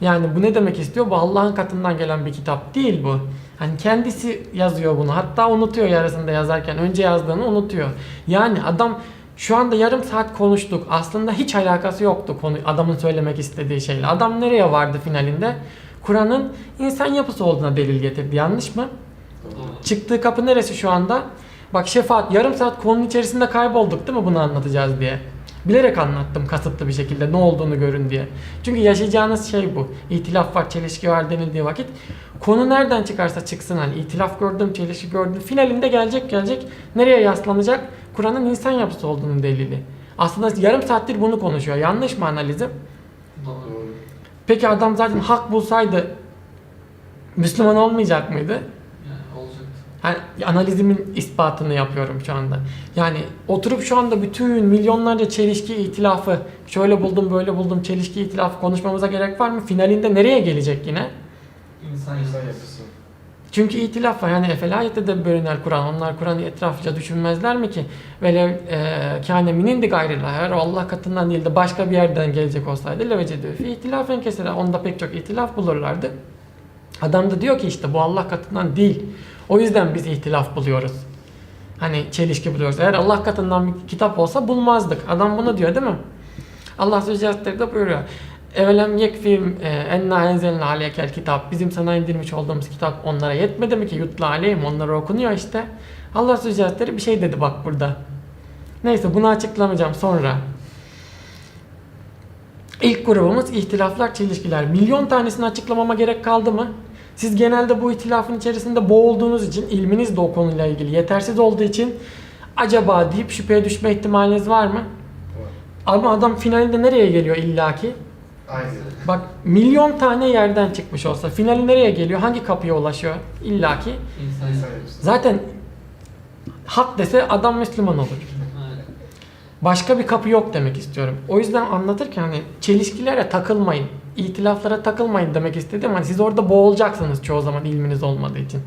Yani bu ne demek istiyor? Bu Allah'ın katından gelen bir kitap değil bu. Hani kendisi yazıyor bunu. Hatta unutuyor yarısında yazarken. Önce yazdığını unutuyor. Yani adam şu anda yarım saat konuştuk. Aslında hiç alakası yoktu konu adamın söylemek istediği şeyle. Adam nereye vardı finalinde? Kur'an'ın insan yapısı olduğuna delil getirdi. Yanlış mı? Çıktığı kapı neresi şu anda? Bak şefaat yarım saat konunun içerisinde kaybolduk değil mi bunu anlatacağız diye. Bilerek anlattım kasıtlı bir şekilde ne olduğunu görün diye. Çünkü yaşayacağınız şey bu. İtilaf var, çelişki var denildiği vakit konu nereden çıkarsa çıksın hani itilaf gördüm, çelişki gördüm. Finalinde gelecek gelecek nereye yaslanacak? Kur'an'ın insan yapısı olduğunun delili. Aslında yarım saattir bunu konuşuyor. Yanlış mı analizim? Doğru. Peki adam zaten hak bulsaydı Müslüman olmayacak mıydı? Yani analizimin ispatını yapıyorum şu anda. Yani oturup şu anda bütün milyonlarca çelişki itilafı şöyle buldum böyle buldum çelişki itilafı konuşmamıza gerek var mı? Finalinde nereye gelecek yine? İnsan İnsan yapısı. Çünkü itilaf var. Yani efelayette de bölüner Kur'an. Onlar Kur'an'ı etraflıca düşünmezler mi ki? Velev e, kâne minindi gayrıllah. Eğer Allah katından değil de başka bir yerden gelecek olsaydı levecedü fi ihtilafen kesere. Onda pek çok ihtilaf bulurlardı. Adam da diyor ki işte bu Allah katından değil. O yüzden biz ihtilaf buluyoruz. Hani çelişki buluyoruz. Eğer Allah katından bir kitap olsa bulmazdık. Adam bunu diyor değil mi? Allah Sözcü de buyuruyor. Evelem yekfim e, enna enzelna aleykel kitap. Bizim sana indirmiş olduğumuz kitap onlara yetmedi mi ki? Yutla aleyhim onlara okunuyor işte. Allah Sözcü bir şey dedi bak burada. Neyse bunu açıklamayacağım sonra. İlk grubumuz ihtilaflar, çelişkiler. Milyon tanesini açıklamama gerek kaldı mı? Siz genelde bu ihtilafın içerisinde boğulduğunuz için, ilminiz de o konuyla ilgili yetersiz olduğu için acaba deyip şüpheye düşme ihtimaliniz var mı? Var. Ama adam finalinde nereye geliyor illaki? Aynı. Bak milyon tane yerden çıkmış olsa finali nereye geliyor? Hangi kapıya ulaşıyor? İllaki. İnsan. Zaten hak dese adam Müslüman olur. Başka bir kapı yok demek istiyorum. O yüzden anlatırken hani çelişkilere takılmayın, itilaflara takılmayın demek istedim. Hani siz orada boğulacaksınız çoğu zaman ilminiz olmadığı için.